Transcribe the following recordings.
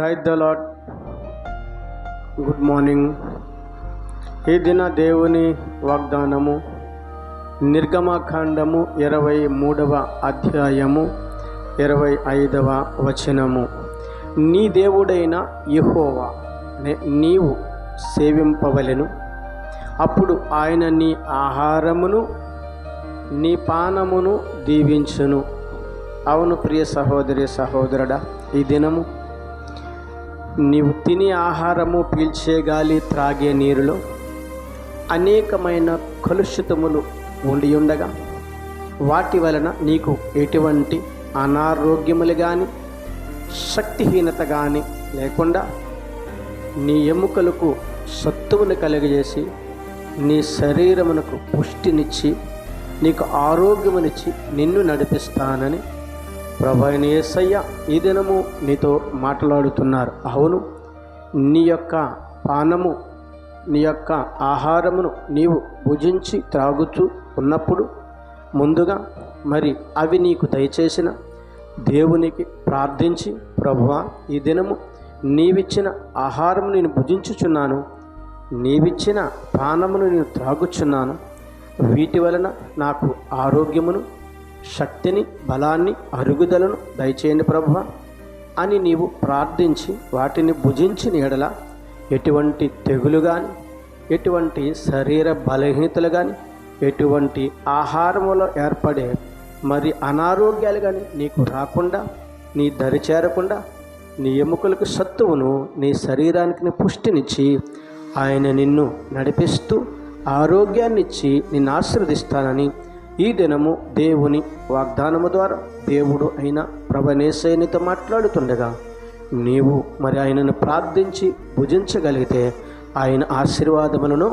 Praise the good morning ఈ దిన దేవుని వాగ్దానము నిర్గమకాండము ఇరవై మూడవ అధ్యాయము ఇరవై ఐదవ వచనము. నీ దేవుడైన యహోవా నీవు సేవింపవలెను. అప్పుడు ఆయన నీ ఆహారమును నీ పానమును దీవించును. అవును ప్రియ సహోదరి సహోదరుడా ఈ దినము నీవు తినే ఆహారము పీల్చే గాలి త్రాగే నీరులో అనేకమైన కలుషితములు ఉండి ఉండగా వాటి వలన నీకు ఎటువంటి అనారోగ్యములు కానీ శక్తిహీనత కానీ లేకుండా నీ ఎముకలకు సత్తువును కలుగజేసి నీ శరీరమునకు పుష్టినిచ్చి నీకు ఆరోగ్యమునిచ్చి నిన్ను నడిపిస్తానని ప్రభైన ఏసయ్య ఈ దినము నీతో మాట్లాడుతున్నారు. అవును నీ యొక్క పానము నీ యొక్క ఆహారమును నీవు భుజించి త్రాగుతూ ఉన్నప్పుడు ముందుగా మరి అవి నీకు దయచేసిన దేవునికి ప్రార్థించి ప్రభువా ఈ దినము నీవిచ్చిన ఆహారము నేను భుజించుచున్నాను నీవిచ్చిన పానమును నేను త్రాగుచున్నాను వీటి వలన నాకు ఆరోగ్యమును శక్తిని బలాన్ని అరుగుదలను దయచేయండి ప్రభువ. అని నీవు ప్రార్థించి వాటిని భుజించిన ఎడల ఎటువంటి తెగులు కానీ ఎటువంటి శరీర బలహీనతలు కానీ ఎటువంటి ఆహారములో ఏర్పడే మరి అనారోగ్యాలు కానీ నీకు రాకుండా నీ దరి చేరకుండా నీ ఎముకలకు సత్తువును నీ శరీరానికి పుష్టినిచ్చి ఆయన నిన్ను నడిపిస్తూ ఆరోగ్యాన్నిచ్చి నిన్ను ఆశీర్వదిస్తానని ఈ దినము దేవుని వాగ్దానము ద్వారా దేవుడు అయిన ప్రభనేశయనితో మాట్లాడుతుండగా నీవు మరి ఆయనను ప్రార్థించి భుజించగలిగితే ఆయన ఆశీర్వాదములను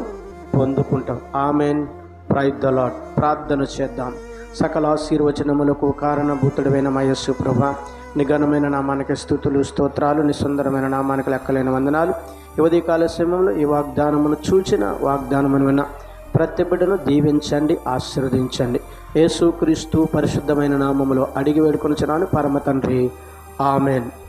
పొందుకుంటాం ఆమెన్. ప్రైజ్ ద లాడ్ ప్రార్థన చేద్దాం. సకల ఆశీర్వచనములకు కారణభూతుడమైన మయస్సు ప్రభ నిఘనమైన నామానికి స్థుతులు స్తోత్రాలు నిస్సుందరమైన నామానికి లెక్కలేని వందనాలు. యువతి కాల సమయంలో ఈ వాగ్దానమును చూచిన వాగ్దానమును విన్న ప్రతి బిడ్డను దీవించండి ఆశీర్వదించండి. యేసుక్రీస్తు పరిశుద్ధమైన నామములో అడిగి వేడుకొనుచున్నాను పరమ తండ్రి. ఆమెన్.